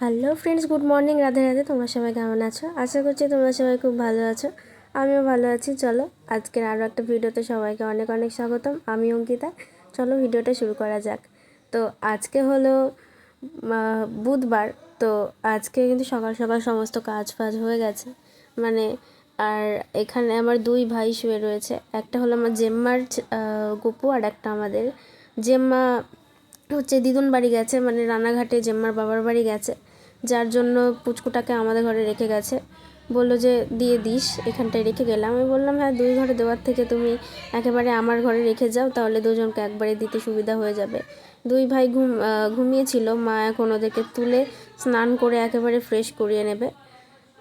Hello friends good morning Radhe Radhe, তোমরা সবাই কেমন আছো? আশা করছি তোমরা সবাই খুব ভালো আছো। আমিও ভালো আছি, চলো আজকের আরও একটা ভিডিওতে সবাইকে অনেক অনেক স্বাগতম। আমি অঙ্কিতা, চলো ভিডিওটা শুরু করা যাক। তো আজকে হলো বুধবার, তো আজকে কিন্তু সকাল সকাল সমস্ত কাজ ফাজ হয়ে গেছে। মানে আর এখানে আমার দুই ভাই শুয়ে রয়েছে। একটা হলো আমার জেম্মার গপু, আর একটা আমাদের। জেম্মা হচ্ছে দিদুন বাড়ি গেছে মানে রানাঘাটে জেম্মার বাবার বাড়ি গেছে। যার জন্য পুচকুটাকে আমাদের ঘরে রেখে গেছে। বলল যে, দিয়ে দিস, এখানটায় রেখে গেলাম। আমি বললাম হ্যাঁ দুই ঘরে দেওয়ার থেকে তুমি একেবারে আমার ঘরে রেখে যাও, তাহলে দুজনকে একবারে দিতে সুবিধা হয়ে যাবে। দুই ভাই ঘুম ঘুমিয়েছিল। মা এখন ওদেরকে তুলে স্নান করে একেবারে ফ্রেশ করিয়ে নেবে।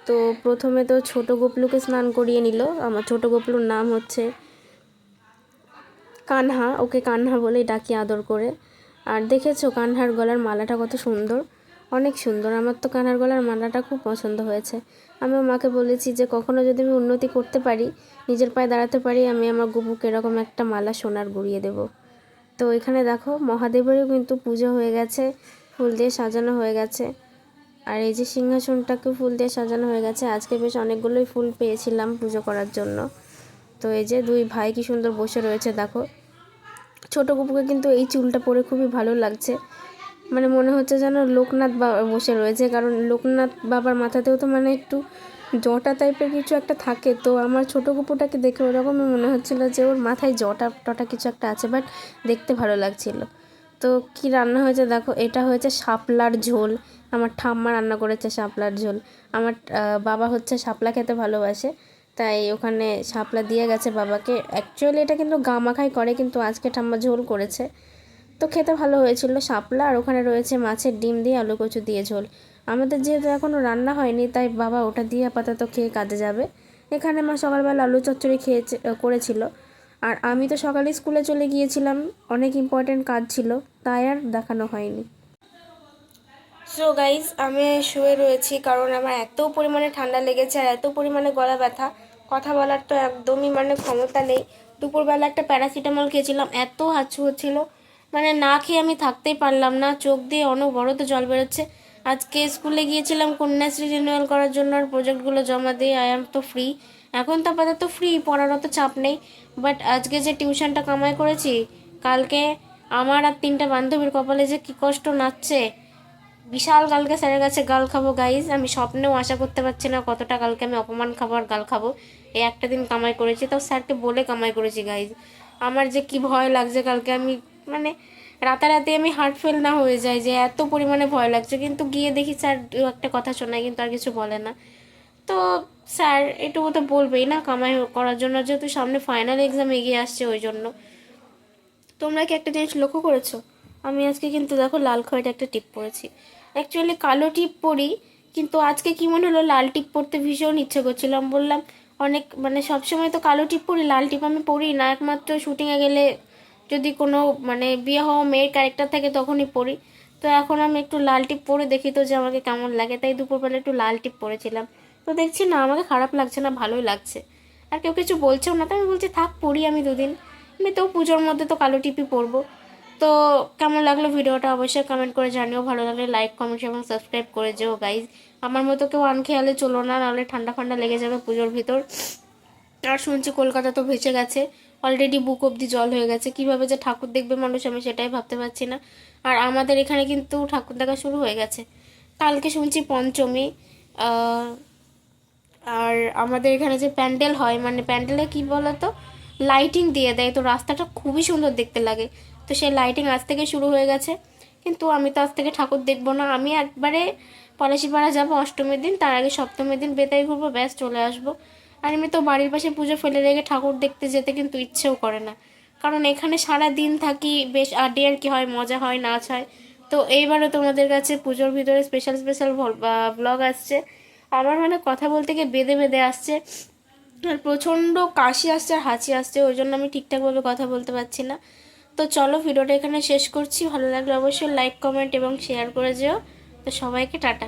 তো প্রথমে তো ছোট গোপলুকে স্নান করিয়ে নিল। আমার ছোট গোপলুর নাম হচ্ছে কানহা। ওকে কানহা বলেই ডাকি আদর করে। আর দেখেছ, কানহার গলার মালাটা কত সুন্দর। অনেক সুন্দর। আমার তো কানার গলার মালাটা খুব পছন্দ হয়েছে। আমি মাকে বলেছি যে, কখনো যদি আমি উন্নতি করতে পারি, নিজের পায়ে দাঁড়াতে পারি, আমি আমার গুপুকে এরকম একটা মালা সোনার গড়িয়ে দেব। তো এখানে দেখো, মহাদেবেরও কিন্তু পুজো হয়ে গেছে, ফুল দিয়ে সাজানো হয়ে গেছে। আর এই যে সিংহাসনটাকে ফুল দিয়ে সাজানো হয়ে গেছে। আজকে বেশ অনেকগুলোই ফুল পেয়েছিলাম পুজো করার জন্য। তো এই যে দুই ভাই কি সুন্দর বসে রয়েছে, দেখো। ছোট গুপুকে কিন্তু এই চুলটা পরে খুবই ভালো লাগছে। মানে মনে হচ্ছে যেন লোকনাথ বাবা বসে রয়েছে। কারণ লোকনাথ বাবার মাথাতেও তো মানে একটু জটা টাইপের কিছু একটা থাকে। তো আমার ছোটো কুপুটাকে দেখে ওরকমই মনে হচ্ছিল যে ওর মাথায় জটা টটা কিছু একটা আছে, বাট দেখতে ভালো লাগছিল। তো কি রান্না হয়েছে দেখো, এটা হয়েছে শাপলার ঝোল। আমার ঠাম্মা রান্না করেছে শাপলার ঝোল। আমার বাবা হচ্ছে শাপলা খেতে ভালোবাসে, তাই ওখানে শাপলা দিয়ে গেছে বাবাকে। অ্যাকচুয়ালি এটা কিন্তু গামাখাই করে, কিন্তু আজকে ঠাম্মা ঝোল করেছে। তো খেতে ভালো হয়েছিল। শাপলা আর ওখানে রয়েছে মাছের ডিম দিয়ে আলু কচু দিয়ে ঝোল। আমাদের যেহেতু এখনও রান্না হয়নি, তাই বাবা ওটা দিয়ে আপাতত খেয়ে কাজে যাবে। এখানে মা সকালবেলা আলু চচ্চড়ি খেয়েছে করেছিল। আর আমি তো সকালে স্কুলে চলে গিয়েছিলাম, অনেক ইম্পর্টেন্ট কাজ ছিল, তাই আর দেখানো হয়নি। সো গাইজ আমি শুয়ে রয়েছি কারণ আমার এত পরিমাণে ঠান্ডা লেগেছে আর এত পরিমাণে গলা ব্যথা। কথা বলার তো একদমই মানে ক্ষমতা নেই। দুপুরবেলা একটা প্যারাসিটামল খেয়েছিলাম, এত হাঁচু হচ্ছিল। মানে না খেয়ে আমি থাকতেই পারলাম না। চোখ দিয়ে অনবরত জল বেরোচ্ছে। আজকে স্কুলে গিয়েছিলাম কন্যাশ্রী রিনিউয়াল করার জন্য আর প্রজেক্টগুলো জমা দিয়ে আই এম তো ফ্রি এখন তো আপাতত ফ্রি পড়ার অত চাপ নেই। বাট আজকে যে টিউশনটা কামাই করেছি, কালকে আমার আর তিনটা বান্ধবীর কপালে যে কী কষ্ট নাচছে, বিশাল কালকে স্যারের কাছে গাল খাব গাইজ আমি স্বপ্নেও আশা করতে পারছি না কতটা কালকে আমি অপমান খাব আর গাল খাব। এই একটা দিন কামাই করেছি, তাও স্যারকে বলে কামাই করেছি গাইজ আমার যে কি ভয় লাগছে কালকে আমি মানে রাতারাতি আমি হার্ট ফেল না হয়ে যায় যে এত পরিমাণে ভয় লাগছে। কিন্তু গিয়ে দেখি স্যার দু একটা কথা শোনায়, কিন্তু আর কিছু বলে না। তো স্যার এটুকু তো বলবেই না কামাই করার জন্য, যেহেতু সামনে ফাইনাল এক্সাম এগিয়ে আসছে ওই জন্য। তোমরা কি একটা জিনিস লক্ষ্য করেছ? আমি আজকে কিন্তু দেখো লাল খয়ের একটা টিপ পরেছি অ্যাকচুয়ালি কালো টিপ পরি কিন্তু আজকে কি মনে হলো লাল টিপ পরতে ভীষণ ইচ্ছে করছিলাম বললাম, অনেক মানে সবসময় তো কালো টিপ পরি লাল টিপ আমি পরি না। একমাত্র শুটিংয়ে গেলে যদি কোনো মানে বিয়ে হওয়া মেয়ের ক্যারেক্টার থাকে তখনই পরি তো এখন আমি একটু লাল টিপ পরে দেখি তো যে আমাকে কেমন লাগে। তাই দুপুরবেলা একটু লাল টিপ পরেছিলাম। তো দেখছি না, আমাকে খারাপ লাগছে না, ভালোই লাগছে। আর কেউ কিছু বলছেও না। তো আমি বলছি, থাক, পড়ি আমি দুদিন। আমি তো পুজোর মধ্যে তো কালো টিপই পরবো। তো কেমন লাগল ভিডিওটা অবশ্যই কমেন্ট করে জানিও। ভালো লাগলে লাইক কমেন্ট এবং সাবস্ক্রাইব করে যেও গাইজ আমার মতো কেউ আনখেয়ালে চলো না, নাহলে ঠান্ডা ফান্ডা লেগে যাবে পুজোর ভিতর। আর শুনছি কলকাতা তো ভেসে গেছে। অলরেডি বুক অবধি জল হয়ে গেছে। কীভাবে যে ঠাকুর দেখবে মানুষ, আমি সেটাই ভাবতে পারছি না। আর আমাদের এখানে কিন্তু ঠাকুর দেখা শুরু হয়ে গেছে। কালকে শুনছি পঞ্চমী আর আমাদের এখানে যে প্যান্ডেল হয় মানে প্যান্ডেলে কি বলতো? লাইটিং দিয়ে দেয়। তো রাস্তাটা খুবই সুন্দর দেখতে লাগে। তো সেই লাইটিং আজ থেকে শুরু হয়ে গেছে। কিন্তু আমি তো আজ থেকে ঠাকুর দেখব না। আমি একবারে পলাশিপাড়া যাব অষ্টমীর দিন। তার আগে সপ্তমীর দিন বেতাই ঘুরবো, ব্যাস চলে আসব। আর আমি তো বাড়ির পাশে পুজো ফেলে রেখে ঠাকুর দেখতে যেতে কিন্তু ইচ্ছেও করে না। কারণ এখানে সারা দিন থাকি, বেশ আড্ডি আর কি হয়, মজা হয়, নাচ হয়। তো এইবারও তোমাদের কাছে পুজোর ভিতরে স্পেশাল স্পেশাল ব্লগ আসছে। আমার মানে কথা বলতে গিয়ে বেঁধে বেঁধে আসছে। আর প্রচণ্ড কাশি আসছে আর হাঁচি আসছে, ওই জন্য আমি ঠিকঠাকভাবে কথা বলতে পারছি না। তো চলো ভিডিওটা এখানে শেষ করছি। ভালো লাগলে অবশ্যই লাইক কমেন্ট এবং শেয়ার করে যেও। তো সবাইকে টাটা।